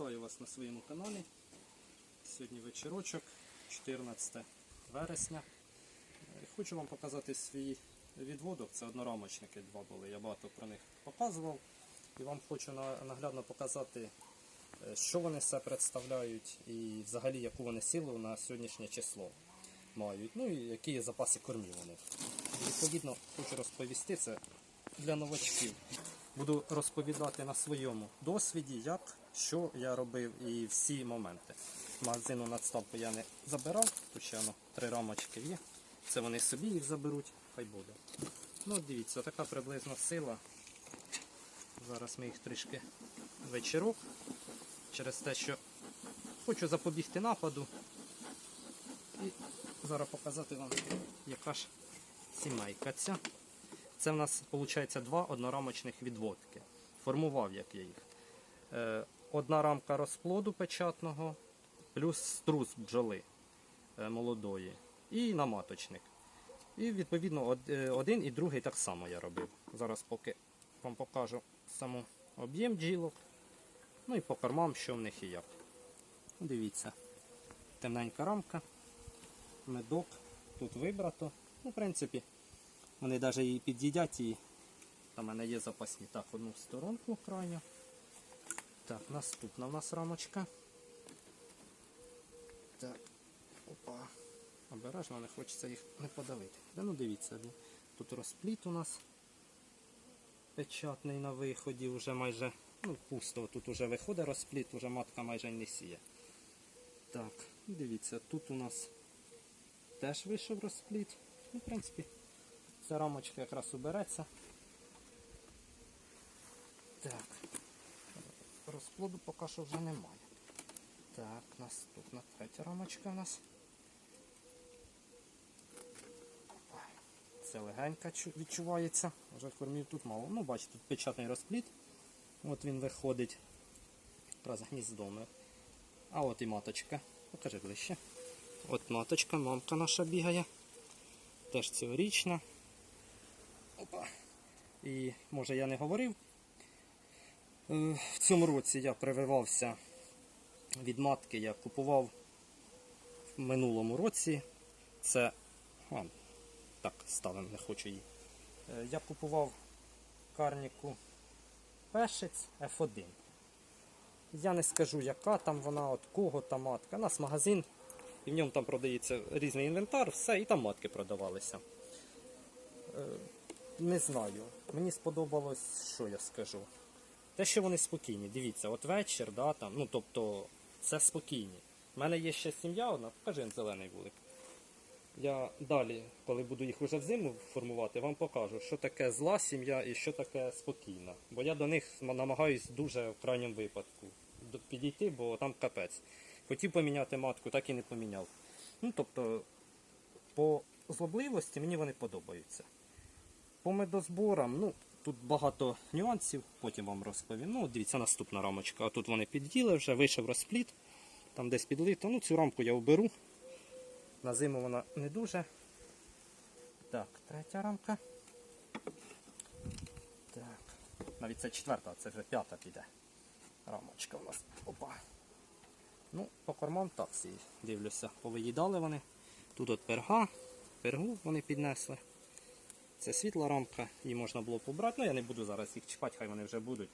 Вітаю вас на своєму каналі. Сьогодні вечірочок, 14 вересня. Е, Хочу вам показати свій відводок. Це однорамочники два були. Я багато про них показував. І вам хочу наглядно показати, е, що вони все представляють і взагалі яку вони силу на сьогоднішнє число мають. Ну і які є запаси кормів у них. Відповідно, хочу розповісти це для новачків. Буду розповідати на своєму досвіді, як, що я робив і всі моменти. Магазину надставку я не забирав, тут ще воно три рамочки є. Це вони собі їх заберуть, хай буде. Ну, дивіться, така приблизно сила. Зараз ми їх трішки вечірок. Через те, що хочу запобігти нападу. І зараз показати вам, яка ж сімейка ця. Це в нас виходить два однорамочних відводки. Формував як я їх. Е, Одна рамка розплоду печатного, плюс струс бджоли е, молодої і наматочник. І відповідно е, один і другий так само я робив. Зараз поки вам покажу саму об'єм бджілок. Ну і по кормам, що в них і як. Дивіться, темненька рамка, медок, тут вибрато. Ну, в принципі, вони навіть і під'їдять і там в мене є запасні. Так, одну сторонку крайню. Так, наступна в нас рамочка. Так, опа. Обережно, не хочеться їх не подавити. Да ну дивіться, ну, тут розпліт у нас печатний на виході, вже майже ну, пусто. Тут вже виходить розпліт, вже матка майже не сіє. Так, дивіться, тут у нас теж вийшов розпліт. Ну, в принципі, ця рамочка якраз убереться. Так. Розплоду поки що вже немає. Так, наступна третя рамочка у нас. Це легенько відчувається. Вже кормів тут мало. Ну, бачите, тут печатний розпліт. От він виходить. Якраз гніздоми. А от і маточка. Покажи ближче. От маточка, мамка наша бігає. Теж цьогорічна. Опа. І може я не говорив. Е, В цьому році я прививався від матки, я купував в минулому році. Це. А, так, ставимо, не хочу її. Е, Я купував карніку Пешець F1. Я не скажу, яка там вона, от кого та матка. У нас магазин, і в ньому там продається різний інвентар, все, і там матки продавалися. Не знаю. Мені сподобалось, що я скажу. Те, що вони спокійні, дивіться, от вечір, да, там, ну тобто, це спокійні. У мене є ще сім'я одна, покажи зелений вулик. Я далі, коли буду їх уже взиму формувати, вам покажу, що таке зла сім'я і що таке спокійна. Бо я до них намагаюсь дуже в крайньому випадку підійти, бо там капець. Хотів поміняти матку, так і не поміняв. Ну, тобто, по злобливості мені вони подобаються. По медозборам, ну, тут багато нюансів, потім вам розповім. Ну, дивіться, наступна рамочка. А тут вони підділи вже, вийшов розпліт, там десь підлито. Ну, цю рамку я оберу. На зиму вона не дуже. Так, третя рамка. Так. Навіть це четверта, це вже п'ята піде. Рамочка у нас. Опа. Ну, по кормам таксі дивлюся. Повиїдали вони. Тут от перга, пергу вони піднесли. Це світла рамка, її можна було побрати. Ну я не буду зараз їх чіпати, хай вони вже будуть.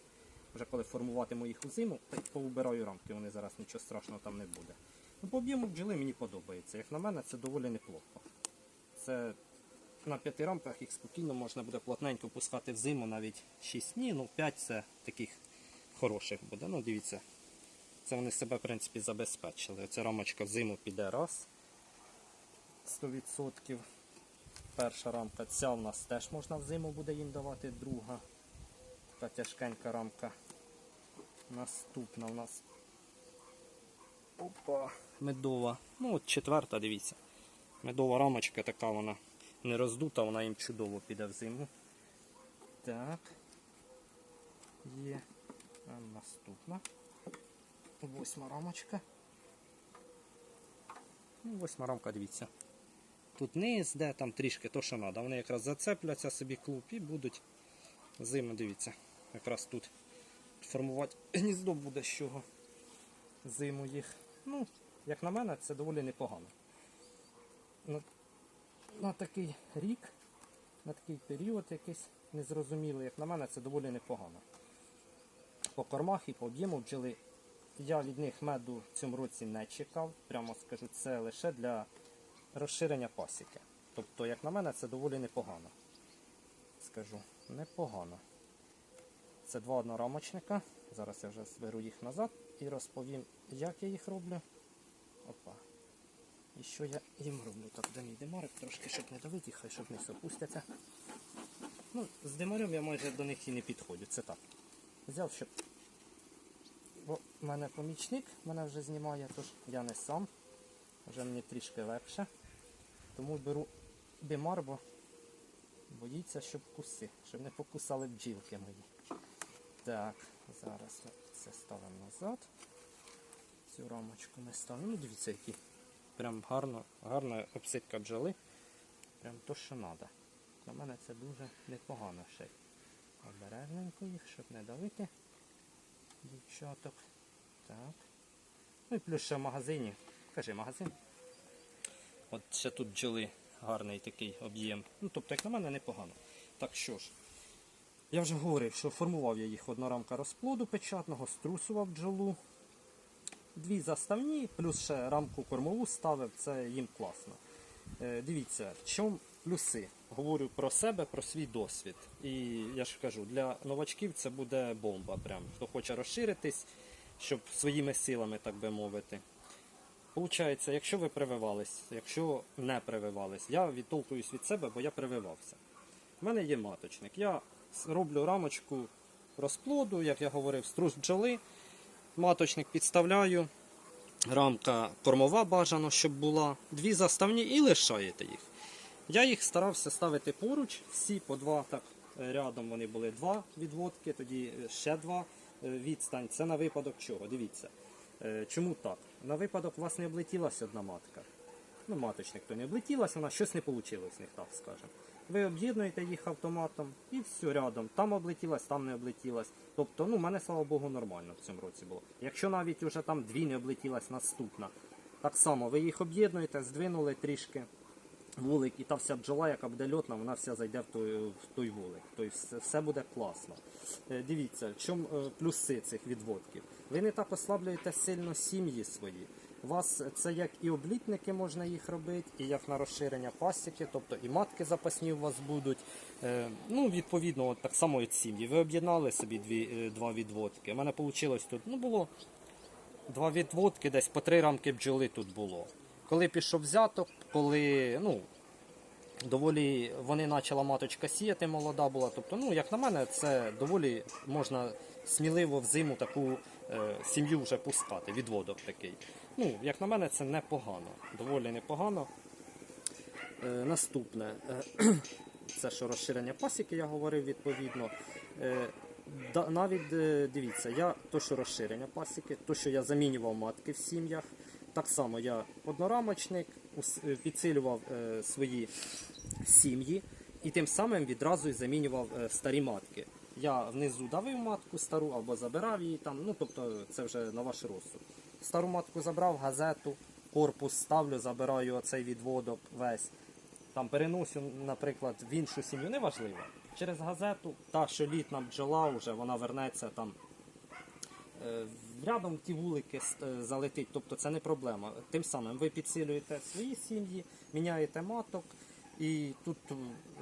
Вже коли формуватиму їх у зиму, та поубираю рамки, вони зараз нічого страшного там не буде. Ну, по об'єму бджоли мені подобається. Як на мене, це доволі неплохо. Це на п'яти рамках їх спокійно можна буде плотненько пускати в зиму, навіть 6 днів, ну 5 це таких хороших буде. Ну, дивіться, це вони себе, в принципі, забезпечили. Оця рамочка в зиму піде раз. 100%. Перша рамка, ця в нас теж можна в зиму буде їм давати, друга. Така тяжкенька рамка. Наступна у нас. Опа, медова. Ну от четверта, дивіться. Медова рамочка така вона не роздута, вона їм чудово піде в зиму. Так. Є. Наступна. Восьма рамочка. Ну, восьма рамка, дивіться. Тут низ, де там трішки то, що треба. Вони якраз зацепляться собі клуб і будуть зиму, дивіться. Якраз тут формувати гніздо буде з чого. зиму їх. Ну, як на мене, це доволі непогано. На, на такий рік, на такий період якийсь незрозумілий, як на мене, це доволі непогано. По кормах і по об'єму бджоли я від них меду в цьому році не чекав. Прямо скажу, це лише для розширення пасіки. Тобто, як на мене, це доволі непогано. Скажу, непогано. Це два однорамочника. Зараз я вже зберу їх назад і розповім, як я їх роблю. Опа. І що я їм роблю. Так, де мій демарик, трошки, щоб не давити, хай щоб не опустяться. Ну, з демарем я майже до них і не підходжу. Це так. Взяв, щоб. Бо в мене помічник мене вже знімає, тож я не сам. Вже мені трішки легше. Тому беру бімар, бо боїться, щоб куси, щоб не покусали бджілки мої. Так, зараз це ставимо назад. Цю рамочку ми ставимо. Ну, дивіться, які. Прям гарно, гарна обсидка бджоли. Прям то, що треба. На мене це дуже непогано ще. Обережненько їх, щоб не давити дівчаток. Так. Ну і плюс ще в магазині. Кажи магазин. От ще тут бджоли гарний такий об'єм. Ну, тобто, як на мене, непогано. Так що ж, я вже говорив, що формував я їх одна рамка розплоду печатного, струсував бджолу. Дві заставні, плюс ще рамку кормову ставив, це їм класно. Е, дивіться, в чому плюси? Говорю про себе, про свій досвід. І я ж кажу, для новачків це буде бомба. Прям. Хто хоче розширитись, щоб своїми силами, так би мовити. Получається, якщо ви прививались, якщо не прививались, я відтолкуюсь від себе, бо я прививався. У мене є маточник. Я роблю рамочку розплоду, як я говорив, струс бджоли. Маточник підставляю. Рамка кормова бажано, щоб була. Дві заставні і лишаєте їх. Я їх старався ставити поруч, всі по два так е, рядом вони були два відводки, тоді е, ще два е, відстань. Це на випадок чого? Дивіться. Чому так? На випадок у вас не облетілася одна матка. Ну, маточник то не облетілася, вона щось не вийшло з них, так скажемо. Ви об'єднуєте їх автоматом і все рядом. Там облетілась, там не облетілась. Тобто, ну, в мене, слава Богу, нормально в цьому році було. Якщо навіть уже там дві не облетілась наступна, так само ви їх об'єднуєте, здвинули трішки вулик, і та вся бджола, яка буде льотна, вона вся зайде в той, в той вулик. Тобто все, буде класно. Е, Дивіться, в чому е, плюси цих відводків. Ви не так ослаблюєте сильно сім'ї свої. У вас це як і облітники можна їх робити, і як на розширення пасіки, тобто і матки запасні у вас будуть. Е, ну, відповідно, от так само і сім'ї. Ви об'єднали собі дві, два відводки. У мене вийшло тут, ну було два відводки, десь по три рамки бджоли тут було. Коли пішов взяток, коли ну, доволі вони почала маточка сіяти, молода була. Тобто, ну, як на мене, це доволі можна сміливо в зиму таку е, сім'ю вже пускати, відводок такий. Ну, як на мене, це непогано, доволі непогано. Е, наступне, е, це що розширення пасіки, я говорив відповідно. Е, да, навіть е, дивіться, я то, що розширення пасіки, то, що я замінював матки в сім'ях. Так само я однорамочник, е, підсилював е, свої сім'ї і тим самим відразу замінював е, старі матки. Я внизу давив матку стару або забирав її там, ну тобто це вже на ваш розсуд. Стару матку забрав, газету, корпус ставлю, забираю оцей відводок весь. Там переносю, наприклад, в іншу сім'ю, неважливо. Через газету, та, що літна бджола вже вона вернеться там рядом ті вулики е, залетить, тобто це не проблема. Тим самим ви підсилюєте свої сім'ї, міняєте маток, і тут е,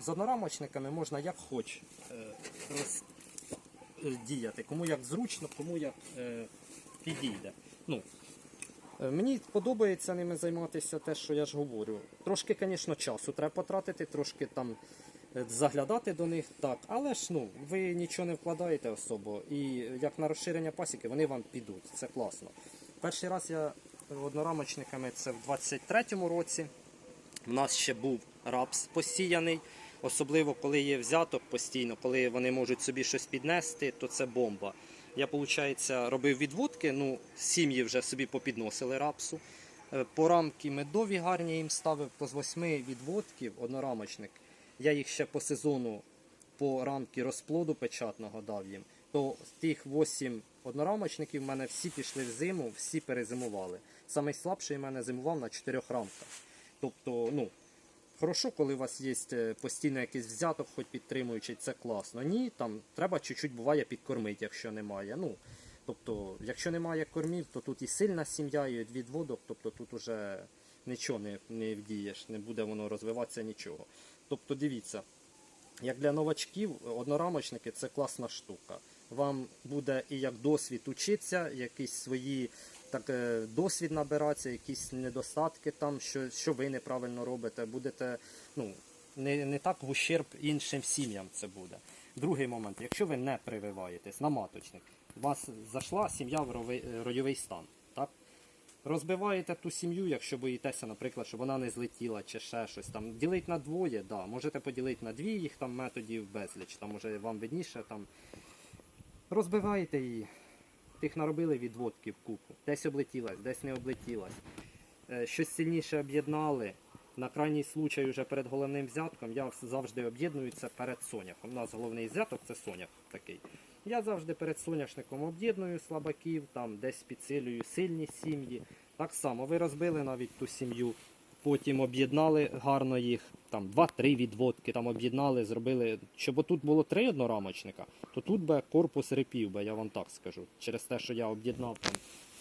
з однорамочниками можна як хоч е, е, діяти, кому як зручно, кому як е, підійде. Ну, Е, Мені подобається ними займатися те, що я ж говорю. Трошки, звісно, часу треба потратити, трошки там е, заглядати до них, так. Але ж ну, ви нічого не вкладаєте особо. І як на розширення пасіки, вони вам підуть. Це класно. Перший раз я однорамочниками це в 23-му році. У нас ще був рапс посіяний. Особливо, коли є взяток постійно, коли вони можуть собі щось піднести, то це бомба. Я, виходить, робив відводки, ну, сім'ї вже собі попідносили рапсу. Е, По рамки медові гарні їм ставив, по з восьми відводків однорамочник. Я їх ще по сезону по рамки розплоду печатного дав їм. То з тих 8 однорамочники в мене всі пішли в зиму, всі перезимували. Самий слабший в мене зимував на чотирьох рамках. Тобто, ну, хорошо, коли у вас є е, постійно якийсь взяток, хоч підтримуючий, це класно. Ні, там треба чуть-чуть буває підкормити, якщо немає. Ну, тобто, якщо немає кормів, то тут і сильна сім'я, і відводок, тобто тут уже нічого не, не вдієш, не буде воно розвиватися нічого. Тобто, дивіться, як для новачків, однорамочники це класна штука. Вам буде і як досвід учитися, якісь свої так, е, досвід набиратися, якісь недостатки там, що, що ви неправильно робите, будете ну, не, не так в ущерб іншим сім'ям це буде. Другий момент, якщо ви не прививаєтесь на маточник, у вас зайшла сім'я в е, ройовий стан. Розбиваєте ту сім'ю, якщо боїтеся, наприклад, щоб вона не злетіла чи ще щось. Там ділить на двоє, да. можете поділити на дві їх там методів безліч. Там може вам видніше там. Розбиваєте її. Тих наробили відводків купу. Десь облетілась, десь не облетілась. Е, Щось сильніше об'єднали. На крайній случай вже перед головним взятком я завжди об'єдную перед соняхом. У нас головний взяток це сонях такий. Я завжди перед соняшником об'єдную слабаків, там десь підсилюю сильні сім'ї. Так само ви розбили навіть ту сім'ю, потім об'єднали гарно їх, там 2-3 відводки там об'єднали, зробили. Щоб отут було три однорамочника, то тут би корпус репів, би, я вам так скажу. Через те, що я об'єднав там,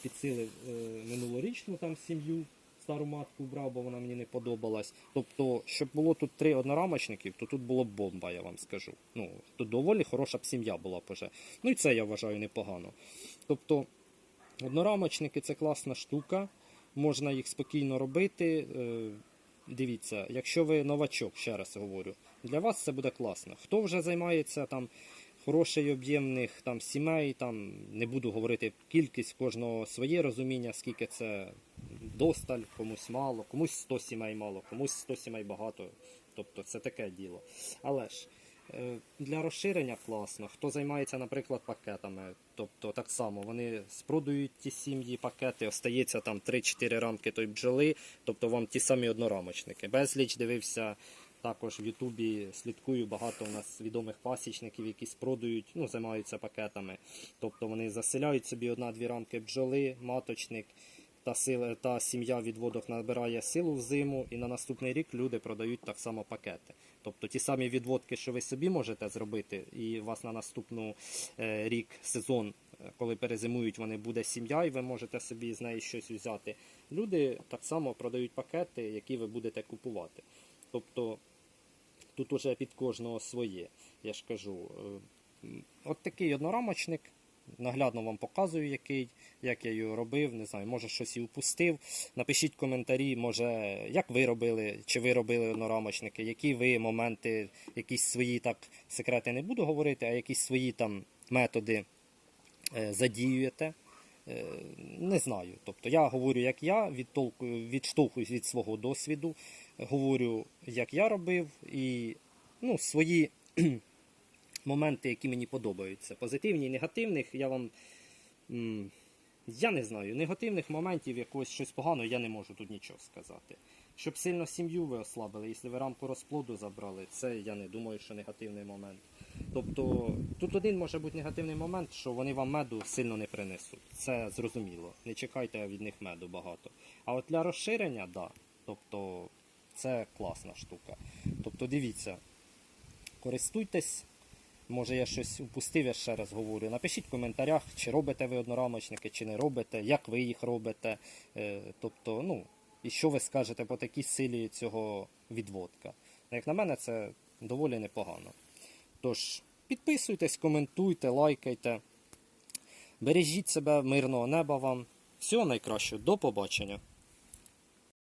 підсилив е, минулорічну там сім'ю. Стару матку брав, бо вона мені не подобалась. Тобто, щоб було тут три однорамочників, то тут було б бомба, я вам скажу. Ну, тут доволі хороша б сім'я була б уже. Ну і це я вважаю непогано. Тобто, однорамочники це класна штука, можна їх спокійно робити. Е, Дивіться, якщо ви новачок, ще раз говорю, для вас це буде класно. Хто вже займається там хороший об'ємних там сімей, там не буду говорити кількість кожного своє розуміння, скільки це досталь, комусь мало, комусь 100 сімей мало, комусь 100 сімей багато. Тобто це таке діло. Але ж е, для розширення класно. Хто займається, наприклад, пакетами, тобто так само вони спродують ті сім'ї пакети, остається там 3-4 рамки той бджоли, тобто вам ті самі однорамочники. Безліч дивився. Також в Ютубі слідкую багато у нас відомих пасічників, які спродують, ну, займаються пакетами. Тобто вони заселяють собі одна-дві рамки бджоли, маточник, та сила, та сім'я відводок набирає силу в зиму, і на наступний рік люди продають так само пакети. Тобто ті самі відводки, що ви собі можете зробити, і у вас на наступну е, рік сезон, е, коли перезимують, вони буде сім'я, і ви можете собі з неї щось взяти. Люди так само продають пакети, які ви будете купувати. Тобто тут уже під кожного своє. Я ж кажу, е, от такий однорамочник. Наглядно вам показую, який, як я його робив. Не знаю, може щось і упустив. Напишіть коментарі, може, як ви робили, чи ви робили однорамочники, які ви моменти, якісь свої так секрети не буду говорити, а якісь свої там методи е, задіюєте. Е, Не знаю. Тобто я говорю, як я відштовхуюсь від свого досвіду, говорю, як я робив, і ну, свої моменти, які мені подобаються. Позитивні і негативних, я вам. Я не знаю, негативних моментів, якогось щось поганого, я не можу тут нічого сказати. Щоб сильно сім'ю ви ослабили, якщо ви рамку розплоду забрали, це я не думаю, що негативний момент. Тобто тут один може бути негативний момент, що вони вам меду сильно не принесуть. Це зрозуміло. Не чекайте від них меду багато. А от для розширення, да. Тобто це класна штука. Тобто дивіться, користуйтесь. Може я щось упустив, я ще раз говорю. Напишіть в коментарях, чи робите ви однорамочники, чи не робите, як ви їх робите. Е, тобто, ну, і що ви скажете по такій силі цього відводка. Як на мене, це доволі непогано. Тож, підписуйтесь, коментуйте, лайкайте. Бережіть себе, мирного неба вам. Всього найкращого, до побачення.